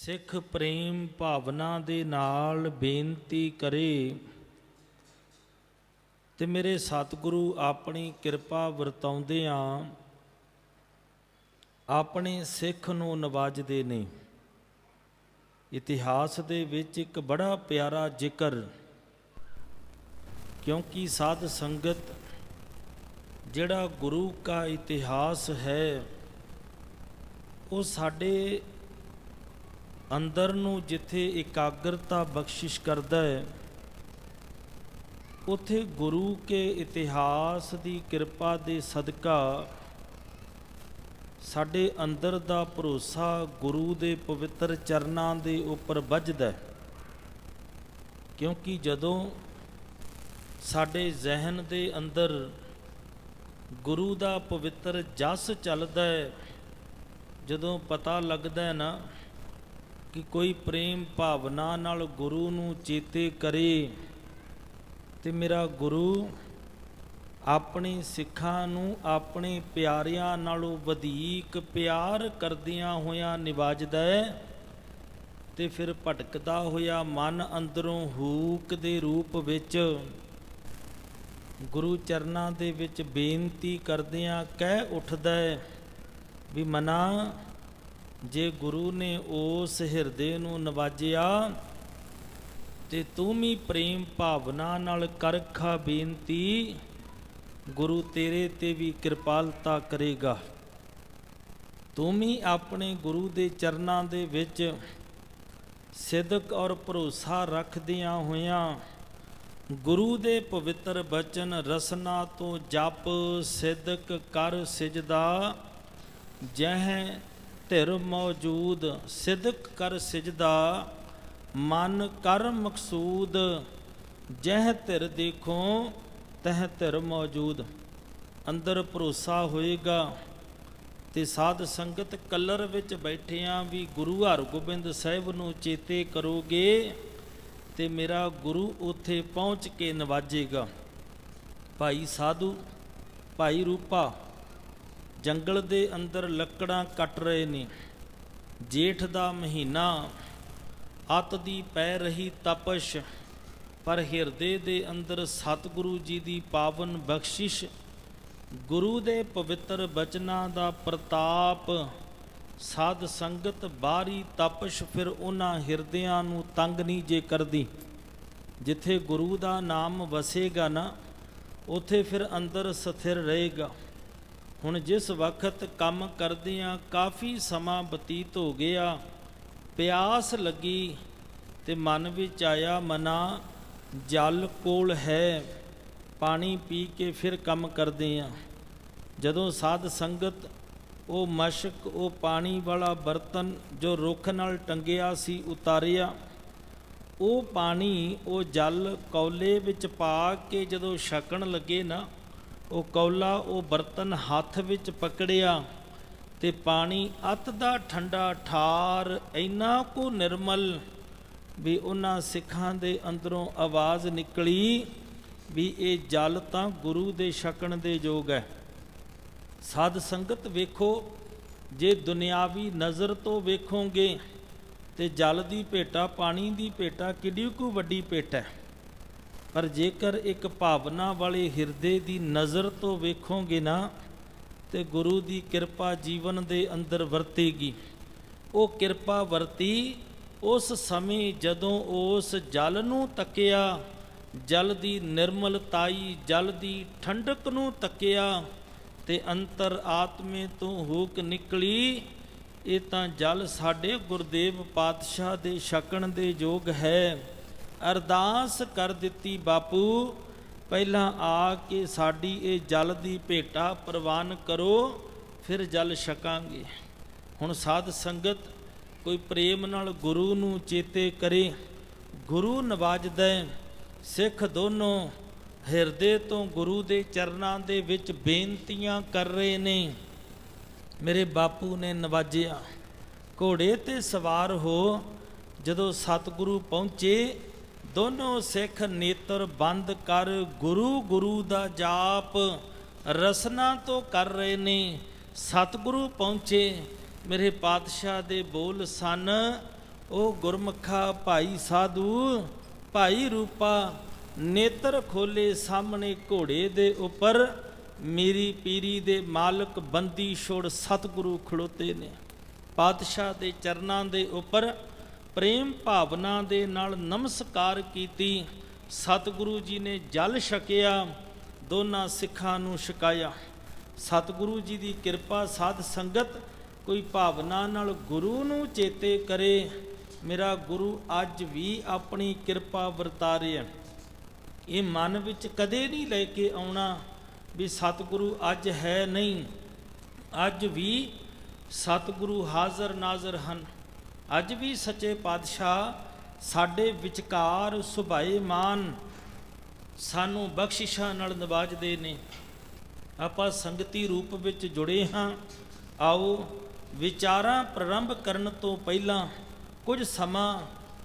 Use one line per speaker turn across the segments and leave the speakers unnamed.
ਸਿੱਖ ਪ੍ਰੇਮ ਭਾਵਨਾ ਦੇ ਨਾਲ ਬੇਨਤੀ ਕਰੇ ਤੇ ਮੇਰੇ ਸਤਿਗੁਰੂ ਆਪਣੀ ਕਿਰਪਾ ਵਰਤਾਉਂਦੇ ਵਰਤਾਉਂਦਿਆਂ ਆਪਣੇ ਸਿੱਖ ਨੂੰ ਨਵਾਜਦੇ ਨੇ। ਇਤਿਹਾਸ ਦੇ ਵਿੱਚ ਇੱਕ ਬੜਾ ਪਿਆਰਾ ਜ਼ਿਕਰ, ਕਿਉਂਕਿ ਸਾਧ ਸੰਗਤ ਜਿਹੜਾ ਗੁਰੂ ਦਾ ਇਤਿਹਾਸ ਹੈ, ਉਹ ਸਾਡੇ ਅੰਦਰ ਨੂੰ ਜਿੱਥੇ ਇਕਾਗਰਤਾ ਬਖਸ਼ਿਸ਼ ਕਰਦਾ ਹੈ, ਉਥੇ ਗੁਰੂ ਕੇ ਇਤਿਹਾਸ ਦੀ ਕਿਰਪਾ ਦੇ ਸਦਕਾ ਸਾਡੇ ਅੰਦਰ ਦਾ ਭਰੋਸਾ ਗੁਰੂ ਦੇ ਪਵਿੱਤਰ ਚਰਨਾਂ ਦੇ ਉੱਪਰ ਵੱਜਦਾ ਕਿਉਂਕਿ ਜਦੋਂ ਸਾਡੇ ਜ਼ਿਹਨ ਦੇ ਅੰਦਰ ਗੁਰੂ ਦਾ ਪਵਿੱਤਰ ਜਸ ਚੱਲਦਾ ਹੈ, ਜਦੋਂ ਪਤਾ ਲੱਗਦਾ ਹੈ ਨਾ ਕਿ ਕੋਈ ਪ੍ਰੇਮ ਭਾਵਨਾ ਨਾਲ ਗੁਰੂ ਨੂੰ ਚੇਤੇ ਕਰੇ ਤੇ ਮੇਰਾ ਗੁਰੂ ਆਪਣੇ ਸਿੱਖਾਂ ਨੂੰ ਆਪਣੇ ਪਿਆਰਿਆਂ ਨਾਲੋਂ ਵਧੇਕ ਪਿਆਰ ਕਰਦਿਆਂ ਹੋਇਆਂ ਨਿਵਾਜਦਾ ਹੈ ਤੇ ਫਿਰ ਭਟਕਦਾ ਹੋਇਆ ਮਨ ਅੰਦਰੋਂ ਹੂਕ ਦੇ ਰੂਪ ਵਿੱਚ ਗੁਰੂ ਚਰਨਾਂ ਦੇ ਵਿੱਚ ਬੇਨਤੀ ਕਰਦਿਆਂ ਕਹਿ ਉੱਠਦਾ ਹੈ ਵੀ ਮਨਾ ਜੇ ਗੁਰੂ ਨੇ ਉਸ ਹਿਰਦੇ ਨੂੰ ਨਵਾਜਿਆ ਤੇ ਤੂੰ ਵੀ ਪ੍ਰੇਮ ਭਾਵਨਾ ਨਾਲ ਕਰਖਾ ਬੇਨਤੀ, ਗੁਰੂ ਤੇਰੇ ਤੇ ਵੀ ਕਿਰਪਾਲਤਾ ਕਰੇਗਾ। ਤੂੰ ਵੀ ਆਪਣੇ ਗੁਰੂ ਦੇ ਚਰਨਾਂ ਦੇ ਵਿੱਚ ਸਿਦਕ ਔਰ ਭਰੋਸਾ ਰੱਖਦਿਆਂ ਹੋਇਆਂ ਗੁਰੂ ਦੇ ਪਵਿੱਤਰ ਬਚਨ ਰਸਨਾ ਤੋਂ ਜਪ ਸਿਦਕ ਕਰ ਸਿਜਦਾ, ਜਹ ਧਿਰ ਮੌਜੂਦ ਸਿਦਕ ਕਰ ਸਿਜਦਾ, ਮਨ ਕਰ ਮਕਸੂਦ, ਜਹ ਧਿਰ ਦੇਖੋ, ਤਹ ਧਿਰ ਮੌਜੂਦ। ਅੰਦਰ ਭਰੋਸਾ ਹੋਏਗਾ ਤੇ ਸਾਧ ਸੰਗਤ ਕਲਰ ਵਿੱਚ ਬੈਠਿਆਂ ਵੀ ਗੁਰੂ ਹਰਗੋਬਿੰਦ ਸਾਹਿਬ ਨੂੰ ਚੇਤੇ ਕਰੋਗੇ ਤੇ ਮੇਰਾ ਗੁਰੂ ਉੱਥੇ ਪਹੁੰਚ ਕੇ ਨਵਾਜੇਗਾ। ਭਾਈ ਸਾਧੂ, ਭਾਈ ਰੂਪਾ ਜੰਗਲ ਦੇ ਅੰਦਰ ਲੱਕੜਾਂ ਕੱਟ ਰਹੇ ਨੇ। ਜੇਠ ਦਾ ਮਹੀਨਾ ਅਤ ਦੀ ਪੈ ਰਹੀ ਤਪਸ਼, ਪਰ ਹਿਰਦੇ ਦੇ ਅੰਦਰ ਸਤਿਗੁਰੂ ਜੀ ਦੀ ਪਾਵਨ ਬਖਸ਼ਿਸ਼, ਗੁਰੂ ਦੇ ਪਵਿੱਤਰ ਬਚਨਾਂ ਦਾ ਪ੍ਰਤਾਪ, ਸਾਧ ਸੰਗਤ ਬਾਰੀ ਤਪਸ਼, ਫਿਰ ਉਹਨਾਂ ਹਿਰਦਿਆਂ ਨੂੰ ਤੰਗ ਨਹੀਂ ਜੇ ਕਰਦੀ। ਜਿੱਥੇ ਗੁਰੂ ਦਾ ਨਾਮ ਵਸੇਗਾ ਨਾ, ਉਥੇ ਫਿਰ ਅੰਦਰ ਸਥਿਰ ਰਹੇਗਾ। ਹੁਣ ਜਿਸ ਵਕਤ ਕੰਮ ਕਰਦਿਆਂ ਕਾਫੀ ਸਮਾਂ ਬਤੀਤ ਹੋ ਗਿਆ, ਪਿਆਸ ਲੱਗੀ ਤੇ ਮਨ ਵਿੱਚ ਆਇਆ ਮਨਾ, ਜਲ ਕੋਲ ਹੈ, ਪਾਣੀ ਪੀ ਕੇ ਫਿਰ ਕੰਮ ਕਰਦੇ ਆ ਜਦੋਂ ਸਾਧ ਸੰਗਤ ਉਹ ਮਸ਼ਕ, ਉਹ ਪਾਣੀ ਵਾਲਾ ਬਰਤਨ ਜੋ ਰੁੱਖ ਨਾਲ ਟੰਗਿਆ ਸੀ ਉਤਾਰਿਆ, ਉਹ ਪਾਣੀ ਉਹ ਜਲ ਕੌਲੇ ਵਿੱਚ ਪਾ ਕੇ ਜਦੋਂ ਛਕਣ ਲੱਗੇ ਨਾ ਉਹ ਕੌਲਾ ਉਹ ਬਰਤਨ ਹੱਥ ਵਿੱਚ ਪਕੜਿਆ ਤੇ ਪਾਣੀ ਅਤ ਦਾ ਠੰਡਾ ਠਾਰ ਇੰਨਾ ਕੋ ਨਿਰਮਲ ਵੀ ਉਹਨਾਂ ਸਿੱਖਾਂ ਦੇ ਅੰਦਰੋਂ ਆਵਾਜ਼ ਨਿਕਲੀ ਵੀ ਇਹ ਜਲ ਤਾਂ ਗੁਰੂ ਦੇ ਛਕਣ ਦੇ ਯੋਗ ਹੈ। ਸਾਧ ਸੰਗਤ ਵੇਖੋ, ਜੇ ਦੁਨਿਆਵੀ ਨਜ਼ਰ ਤੋਂ ਵੇਖੋਗੇ ਤੇ ਜਲ ਦੀ ਭੇਟਾ, ਪਾਣੀ ਦੀ ਭੇਟਾ ਕਿੱਡੀ ਕੁ ਵੱਡੀ ਭੇਟਾ ਹੈ। ਪਰ ਜੇਕਰ ਇੱਕ ਭਾਵਨਾ ਵਾਲੇ ਹਿਰਦੇ ਦੀ ਨਜ਼ਰ ਤੋਂ ਵੇਖੋਗੇ ਨਾ, ਤੇ ਗੁਰੂ ਦੀ ਕਿਰਪਾ ਜੀਵਨ ਦੇ ਅੰਦਰ ਵਰਤੇਗੀ। ਉਹ ਕਿਰਪਾ ਵਰਤੀ ਉਸ ਸਮੇਂ ਜਦੋਂ ਉਸ ਜਲ ਨੂੰ ਤੱਕਿਆ, ਜਲ ਦੀ ਨਿਰਮਲਤਾਈ, ਜਲ ਦੀ ਠੰਡਕ ਨੂੰ ਤੱਕਿਆ, ਤੇ ਅੰਤਰ ਆਤਮੇ ਤੋਂ ਹੂਕ ਨਿਕਲੀ, ਇਹ ਤਾਂ ਜਲ ਸਾਡੇ ਗੁਰਦੇਵ ਪਾਤਸ਼ਾਹ ਦੇ ਛਕਣ ਦੇ ਯੋਗ ਹੈ। ਅਰਦਾਸ ਕਰ ਦਿੱਤੀ, ਬਾਪੂ, ਪਹਿਲਾਂ ਆ ਕੇ ਸਾਡੀ ਇਹ ਜਲ ਦੀ ਭੇਟਾ ਪ੍ਰਵਾਨ ਕਰੋ, ਫਿਰ ਜਲ ਛਕਾਂਗੇ। ਹੁਣ ਸਾਧ ਸੰਗਤ ਕੋਈ ਪ੍ਰੇਮ ਨਾਲ ਗੁਰੂ ਨੂੰ ਚੇਤੇ ਕਰੇ, ਗੁਰੂ ਨਵਾਜਦਾ ਸਿੱਖ ਦੋਨੋਂ ਹਿਰਦੇ ਤੋਂ ਗੁਰੂ ਦੇ ਚਰਨਾਂ ਦੇ ਵਿੱਚ ਬੇਨਤੀਆਂ ਕਰ ਰਹੇ ਨੇ। ਮੇਰੇ ਬਾਪੂ ਨੇ ਨਵਾਜਿਆ, ਘੋੜੇ ਤੇ ਸਵਾਰ ਹੋ ਜਦੋਂ ਸਤਿਗੁਰੂ ਪਹੁੰਚੇ ਦੋਨੋਂ ਸਿੱਖ ਨੇਤਰ ਬੰਦ ਕਰ ਗੁਰੂ ਗੁਰੂ ਦਾ ਜਾਪ। ਰਸਨਾ ਤੋਂ ਕਰ ਰਹੇ ਨੇ, ਸਤਿਗੁਰੂ ਪਹੁੰਚੇ। ਮੇਰੇ ਪਾਤਸ਼ਾਹ ਦੇ ਬੋਲ ਸਨ ਉਹ ਗੁਰਮੁਖਾ ਭਾਈ ਸਾਧੂ, ਭਾਈ ਰੂਪਾ, ਨੇਤਰ ਖੋਲੇ ਸਾਹਮਣੇ ਘੋੜੇ ਦੇ ਉੱਪਰ। ਮੇਰੀ ਪੀਰੀ ਦੇ ਮਾਲਕ ਬੰਦੀ ਛੋੜ ਸਤਿਗੁਰੂ ਖੜੋਤੇ ਨੇ। ਪਾਤਸ਼ਾਹ ਦੇ ਚਰਨਾਂ ਦੇ ਉੱਪਰ ਪ੍ਰੇਮ ਭਾਵਨਾ ਦੇ ਨਾਲ ਨਮਸਕਾਰ ਕੀਤੀ। ਸਤਿਗੁਰੂ ਜੀ ਨੇ ਜਲ ਛਕਿਆ, ਦੋਨਾਂ ਸਿੱਖਾਂ ਨੂੰ ਛਕਾਇਆ। ਸਤਿਗੁਰੂ ਜੀ ਦੀ ਕਿਰਪਾ ਸਾਧ ਸੰਗਤ ਕੋਈ ਭਾਵਨਾ ਨਾਲ ਗੁਰੂ ਨੂੰ ਚੇਤੇ ਕਰੇ। ਮੇਰਾ ਗੁਰੂ ਅੱਜ ਵੀ ਆਪਣੀ ਕਿਰਪਾ ਵਰਤਾ ਰਿਹਾ। ਇਹ ਮਨ ਵਿੱਚ ਕਦੇ ਨਹੀਂ ਲੈ ਕੇ ਆਉਣਾ ਵੀ ਸਤਿਗੁਰੂ ਅੱਜ ਹੈ ਨਹੀਂ। ਅੱਜ ਵੀ ਸਤਿਗੁਰੂ ਹਾਜ਼ਰ ਨਾਜ਼ਰ ਹਨ। ਅੱਜ ਵੀ ਸੱਚੇ ਪਾਤਸ਼ਾਹ ਸਾਡੇ ਵਿਚਕਾਰ ਸੁਭਾਏ ਮਾਨ ਸਾਨੂੰ ਬਖਸ਼ਿਸ਼ਾਂ ਨਾਲ ਨਵਾਜਦੇ ਨੇ। ਆਪਾਂ ਸੰਗਤੀ ਰੂਪ ਵਿੱਚ ਜੁੜੇ ਹਾਂ। ਆਓ ਵਿਚਾਰਾਂ ਪ੍ਰਾਰੰਭ ਕਰਨ ਤੋਂ ਪਹਿਲਾਂ ਕੁਝ ਸਮਾਂ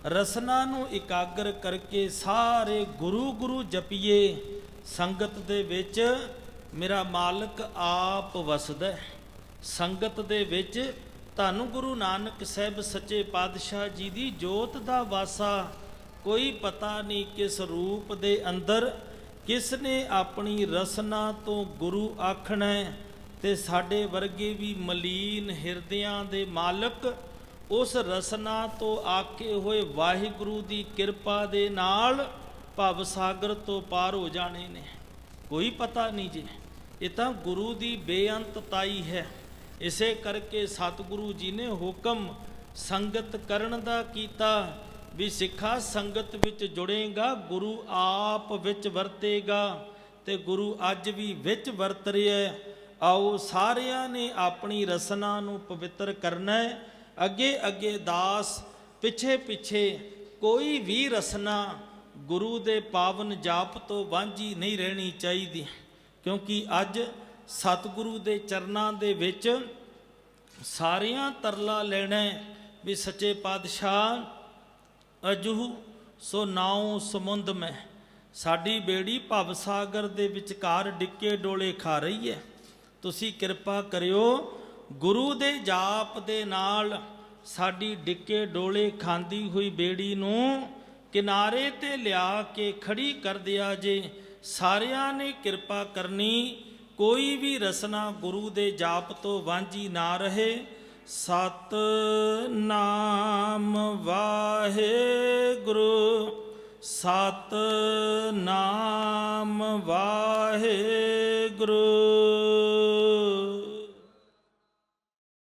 ਰਸਨਾ ਨੂੰ ਇਕਾਗਰ ਕਰਕੇ ਸਾਰੇ ਗੁਰੂ ਗੁਰੂ ਜਪੀਏ। ਸੰਗਤ ਦੇ ਵਿੱਚ ਮੇਰਾ ਮਾਲਕ ਆਪ ਵਸਦਾ ਸੰਗਤ ਦੇ ਵਿੱਚ ਧੰਨ ਗੁਰੂ ਨਾਨਕ ਸਾਹਿਬ ਸੱਚੇ ਪਾਤਸ਼ਾਹ ਜੀ ਦੀ ਜੋਤ ਦਾ ਵਾਸਾ, ਕੋਈ ਪਤਾ ਨਹੀਂ ਕਿਸ ਰੂਪ ਦੇ ਅੰਦਰ ਕਿਸ ਨੇ ਆਪਣੀ ਰਸਨਾ ਤੋਂ ਗੁਰੂ ਆਖਣਾ ਹੈ ਤੇ ਸਾਡੇ ਵਰਗੇ ਵੀ ਮਲੀਨ ਹਿਰਦਿਆਂ ਦੇ ਮਾਲਕ ਉਸ ਰਸਨਾ ਤੋਂ ਆਕੇ ਹੋਏ ਵਾਹਿਗੁਰੂ ਦੀ ਕਿਰਪਾ ਦੇ ਨਾਲ ਭਵ ਸਾਗਰ ਤੋਂ ਪਾਰ ਹੋ ਜਾਣੇ ਨੇ। ਕੋਈ ਪਤਾ ਨਹੀਂ ਜੀ। ਇਹ ਤਾਂ ਗੁਰੂ ਦੀ ਬੇਅੰਤਤਾਈ ਹੈ। ਇਸੇ ਕਰਕੇ ਸਤਿਗੁਰੂ ਜੀ ਨੇ ਹੁਕਮ ਸੰਗਤ ਕਰਨ ਦਾ ਕੀਤਾ ਵੀ ਸਿੱਖਾ ਸੰਗਤ ਵਿੱਚ ਜੁੜੇਗਾ, ਗੁਰੂ ਆਪ ਵਿੱਚ ਵਰਤੇਗਾ ਤੇ ਗੁਰੂ ਅੱਜ ਵੀ ਵਿੱਚ ਵਰਤ ਰਿਹਾ ਆਓ ਸਾਰਿਆਂ ਨੇ ਆਪਣੀ ਰਸਨਾ ਨੂੰ ਪਵਿੱਤਰ ਕਰਨਾ ਹੈ। ਅੱਗੇ ਅੱਗੇ ਦਾਸ, ਪਿੱਛੇ ਪਿੱਛੇ ਕੋਈ ਵੀ ਰਸਨਾ ਗੁਰੂ ਦੇ ਪਾਵਨ ਜਾਪ ਤੋਂ ਵਾਂਝੀ ਨਹੀਂ ਰਹਿਣੀ ਚਾਹੀਦੀ, ਕਿਉਂਕਿ ਅੱਜ ਸਤਿਗੁਰੂ ਦੇ ਚਰਨਾਂ ਦੇ ਵਿੱਚ ਸਾਰਿਆਂ ਤਰਲਾ ਲੈਣਾ ਵੀ ਸੱਚੇ ਪਾਤਸ਼ਾਹ ਅਜੂ ਸੋ ਨਾਉ ਸਮੁੰਦ ਮੈਂ। ਸਾਡੀ ਬੇੜੀ ਭਵ ਸਾਗਰ ਦੇ ਵਿਚਕਾਰ ਡਿੱਕੇ ਡੋਲੇ ਖਾ ਰਹੀ ਹੈ। ਤੁਸੀਂ ਕਿਰਪਾ ਕਰਿਓ, ਗੁਰੂ ਦੇ ਜਾਪ ਦੇ ਨਾਲ ਸਾਡੀ ਡਿੱਕੇ ਡੋਲੇ ਖਾਂਦੀ ਹੋਈ ਬੇੜੀ ਨੂੰ ਕਿਨਾਰੇ ਤੇ ਲਿਆ ਕੇ ਖੜੀ ਕਰ ਦਿਆ ਜੇ। ਸਾਰਿਆਂ ਨੇ ਕਿਰਪਾ ਕਰਨੀ ਕੋਈ ਵੀ ਰਸਨਾ ਗੁਰੂ ਦੇ ਜਾਪ ਤੋਂ ਵਾਂਝੀ ਨਾ ਰਹੇ। ਸਤ ਨਾਮ ਵਾਹਿਗੁਰੂ ਸਤ ਨਾਮ ਵਾਹਿਗੁਰੂ।